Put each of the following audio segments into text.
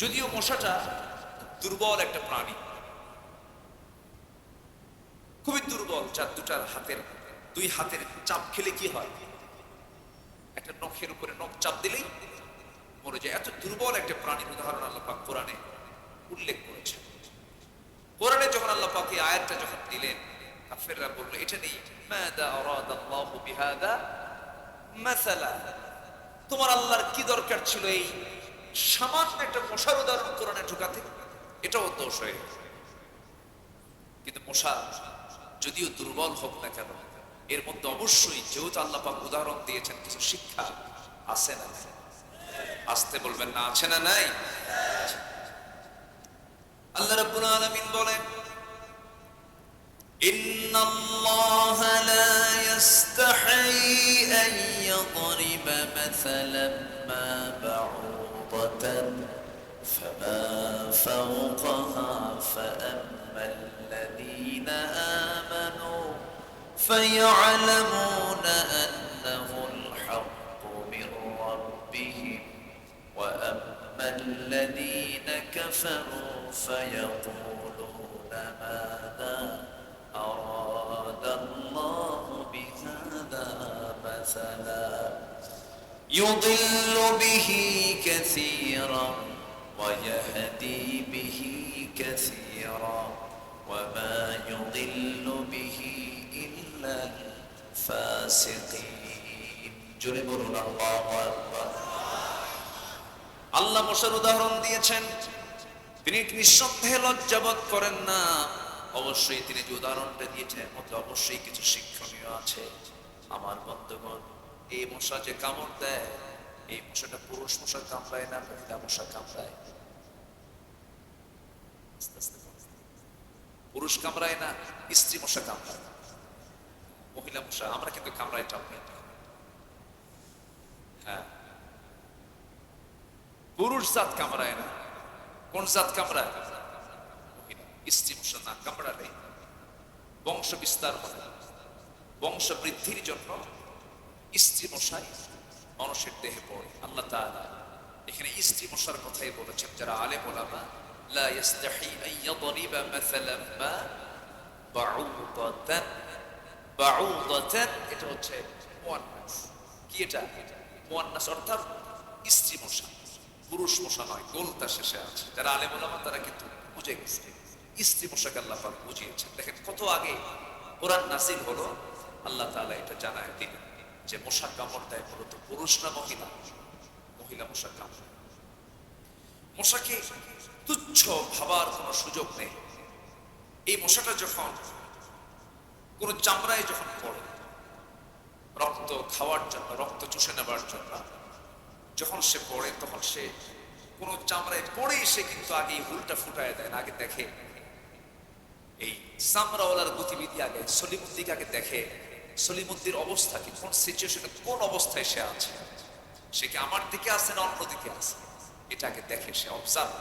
যদিও মশাটা দুর্বল একটা প্রাণী। খুবই দুর্বল যার দুটার হাতের, দুই হাতের চাপ খেলে কি হয়? একটা নখের উপরে নখ চাপ দিলেই মরে যায়। এত দুর্বল একটা প্রাণীর উদাহরণ আল্লাহ পাক কোরআনে উল্লেখ করেছে কোরআনে যখন আল্লাহ পাক এই আয়াতটা যখন দিলেন, কাফেররা বলল, এটা নেই। তোমার আল্লাহর কি দরকার ছিল এই সামান্য একটা মশার উদাহরণ কোরআনে ঢুকাতে, এটাও দোষ হয়ে কিন্তু মশা যদিও দুর্বল হোক না কেন, এর মধ্যে অবশ্যই যেহেতু আল্লাপাক উদাহরণ দিয়েছেন, কিছু শিক্ষা আছে না আসতে বলবেন না, আছে না নাই? আল্লাহ রাব্বুল আলামিন বলেন, ইন্নাল্লাহা লা ইয়াস يستحي أن يضرب مثلا ما بعوضة فما فوقها فأما الذين آمنوا فيعلمون أنه الحق من ربهم وأما الذين كفروا فيقولون ماذا مثلا يضل به كثيرا ويهدي به كثيرا وما يضل به إلا الفاسقين جربوا الله أكبر আল্লাহ মশার উদাহরণ দিয়েছেন তিনি নিঃসন্দেহে লজ্জাবোধ করেন না অবশ্যই তিনি যে উদাহরণটা দিয়েছেন এর মধ্যে অবশ্যই কিছু শিক্ষণীয় আছে আমার বন্ধুগণ, এই মশা যে কামড় দেয়, এই মশাটা পুরুষ মশা কামড়ায় না মহিলা মশা কামড়ায়। পুরুষ কামড়ায় না স্ত্রী মশা কামড়ায়? মহিলা মশা, আমরা কিন্তু কামড়ায় টামড়াই হ্যাঁ? পুরুষ জাত কামড়ায় না। কোন জাত কামড়ায়? স্ত্রী মশা না কামড়ালে বংশ বিস্তার হবে। বংশ বৃদ্ধির জন্য স্ত্রী মশাই মানুষের দেহে পড়ে। আল্লাহ এখানে স্ত্রী মশার কথাই বলেছেন, যারা আলে ওলামা, লা এটা হচ্ছে কি এটা? অর্থাৎ স্ত্রী পুরুষ মশা নয় গোলতা শেষে আছে। যারা ওলামা, তারা কিন্তু বুঝে গেছে। স্ত্রী মশাকে আল্লাহ বুঝিয়েছেন। দেখেন, কত আগে কোরআন নাসিল হলো আল্লাহ তাআলা এটা জানায় দিলেন যে মশা কামড় দেয় মূলত পুরুষ না মহিলা মহিলা মশা কামড় মশাকে তুচ্ছ ভাবার কোনো সুযোগ নেই। এই মশাটা যখন কোন চামড়ায় যখন পড়ে, রক্ত খাওয়ার জন্য, রক্ত চুষে নেবার জন্য, যখন সে পড়ে, তখন সে কোন চামড়ায় পড়েই সে কিন্তু আগে হুলটা ফুটায় দেয় আগে দেখে। এই চামড়াওয়ালার গতিবিধি আগে, সলিমুদ্দিকে আগে দেখে। সলিমুদ্দির অবস্থা কি? কোন সিচুয়েশনে কোন অবস্থায় সে আছে? সে কি আমার দিকে আছে না অন্য দিকে আছে? এটা আগে দেখে সে অবজার্ভ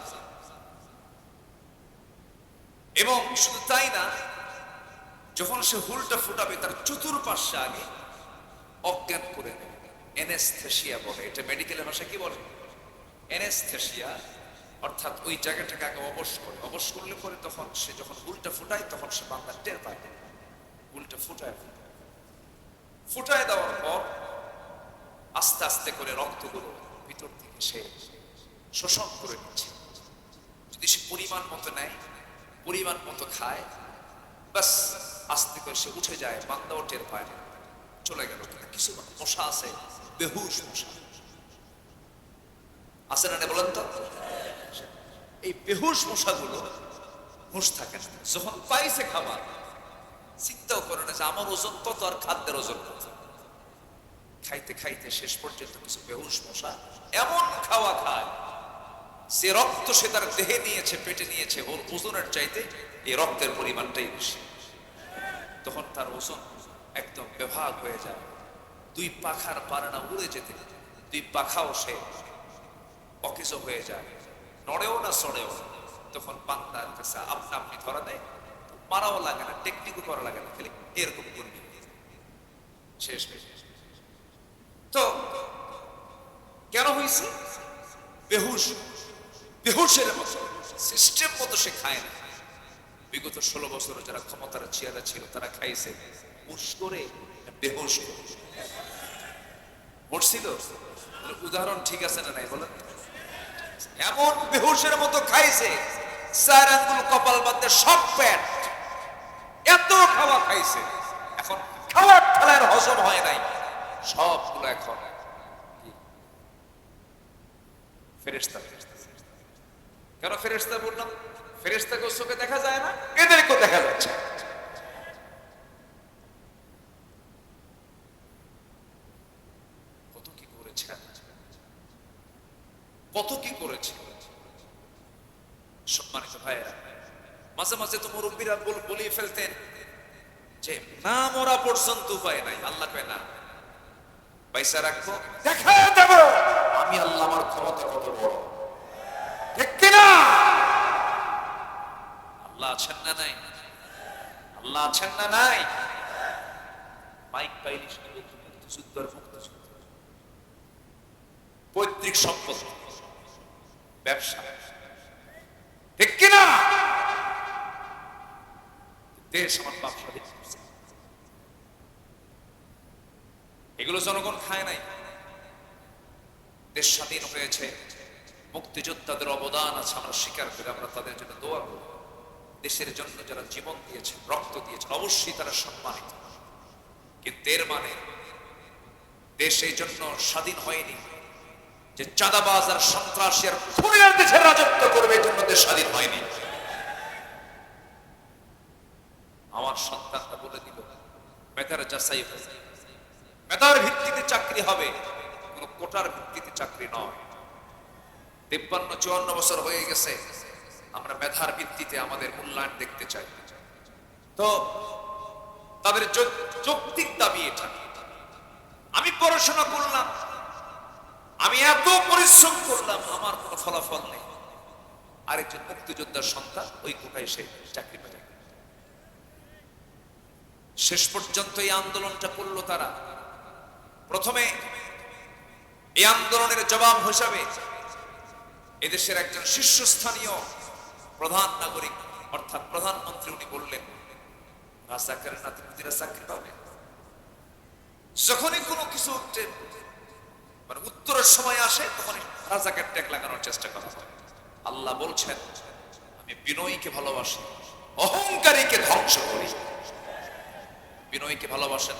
এবং শুধু তাই না, যখন সে হুলটা ফুটাবে, তার চতুর্পাশে আগে অজ্ঞান করে নেবে। এনেস্থেশিয়া বলে। এটা মেডিকেলের ভাষা কি বলে? এনেস্থেশিয়া অর্থাৎ ওই জায়গাটাকে আগে অবশ করে। অবশ করলে পরে তখন সে যখন উল্টা ফুটায়, তখন সে বান্দা টের পায়। উল্টা ফুটায়। ফুটায় দেওয়ার পর আস্তে আস্তে করে রক্তগুলো ভিতর থেকে সে শোষণ করে নিচ্ছে। যদি সে পরিমাণ মতো নেয়, পরিমাণ মতো খায়, ব্যাস, আস্তে করে সে উঠে যায় বান্দাও টের পায় চলে গেল কিছু মশা আছে, বেহুশ মশা। আছে না বলেন তো? এই বেহুশ মশাগুলো হুঁশ থাকে যখন পাইছে খাবার চিন্তাও করে না যে আমার ওজন কত আর খাদ্যের ওজন কত। খাইতে খাইতে শেষ পর্যন্ত কিছু বেহুশ মশা এমন খাওয়া খায় সে রক্ত সে তার দেহে নিয়েছে, পেটে নিয়েছে, ওর ওজনের চাইতে এই রক্তের পরিমাণটাই বেশি। তখন তার ওজন একদম বিভাগ হয়ে যায়। দুই পাখার পারানা উড়ে যেতে, দুই পাখাও সে অকেজ হয়ে যায়। নড়েও না, সড়েও তখন বান্দার কাছে আপনা আপনি ধরা দেয় মারাও লাগে না টেকনিকও করা লাগে না, খালি এরকম করবি। শেষ তো, কেন হয়েছে? বেহুশ। বেহুশের মতো সিস্টেম মতো সে খায় না। বিগত ষোলো বছর যারা ক্ষমতার চেয়ারে ছিল, তারা খাইছে। হুশ করে বেহুশ করে। উদাহরণ ঠিক আছে না নাই, বলেন? এমন বেহুশের মতো খাইছে চার আঙ্গুল কপাল বাদে সব প্যাট। এত খাওয়া খাইছে। এখন খাওয়ার ঠেলার হজম হয় নাই। সবগুলো এখন ফেরেস্তা কেন ফেরেস্তা বললাম ফেরেস্তাকে চোখে দেখা যায় না? এদেরকেও দেখা যাচ্ছে। কত কি করেছে? কত কি করেছে? সম্মানিত ভাইয়েরা মাঝে মাঝে তো মুরব্বীরা বল বলিয়ে ফেলতেন যে না মরা পর্যন্ত উপায় নাই। আল্লাহ কয় না। পয়সা রাখব দেখা দেব। আমি আল্লাহ আমার ক্ষমতা কত বড়? ঠিক কিনা? আল্লাহ আছেন না নাই? আল্লাহ আছেন না নাই? মাইক পাইলি শুধু মুক্তিযুদ্ধ আর মুক্তিযুদ্ধ পৈতৃক সম্পদ ব্যবসা ঠিক কিনা দেশ আমার বাপ এগুলো জনগণ খায় নাই। দেশ স্বাধীন হয়েছে। মুক্তিযোদ্ধাদের অবদান আছে, আমরা স্বীকার করে, আমরা তাদের জন্য দোয়া করি। দেশের জন্য যারা জীবন দিয়েছেন, রক্ত দিয়েছেন, অবশ্যই তারা সম্মানিত। কিন্তু এর মানে দেশ এই জন্য স্বাধীন হয়নি যে চাঁদাবাজ আর সন্ত্রাসী আর খুনিরা দেশের রাজত্ব করবে, এই জন্য দেশ স্বাধীন হয়নি আমার সন্তানটা বলে দিল মেধার যাচাই মেধার ভিত্তিতে চাকরি হবে, কোন কোটার ভিত্তিতে চাকরি নয়। তিপ্পান্ন, চুয়ান্ন বছর হয়ে গেছে, আমরা মেধার ভিত্তিতে আমাদের মূল্যায়ন দেখতে চাই। তো, তাদের যৌক্তিক দাবি এটা। আমি পড়াশোনা করলাম, আমি এত পরিশ্রম করলাম, আমার কোনো ফলাফল নেই। আরেকজন মুক্তিযোদ্ধার সন্তান ওই কোটায় সে চাকরি পেয়ে। শেষ পর্যন্ত এই আন্দোলনটা করল তারা। প্রথমে এই আন্দোলনের জবাব হিসাবে এদেশের একজন শীর্ষস্থানীয় প্রধান নাগরিক, অর্থাৎ প্রধানমন্ত্রী উনি বললেন রাজাকারের চাকরি যখনই কোনো কিছু মানে উত্তরের সময় আসে, তখনই রাজাকার ট্যাগ লাগানোর চেষ্টা করা আল্লাহ বলছেন, আমি বিনয়ীকে ভালোবাসি, অহংকারীকে ধ্বংস করি। বিনয়ীকে ভালোবাসেন?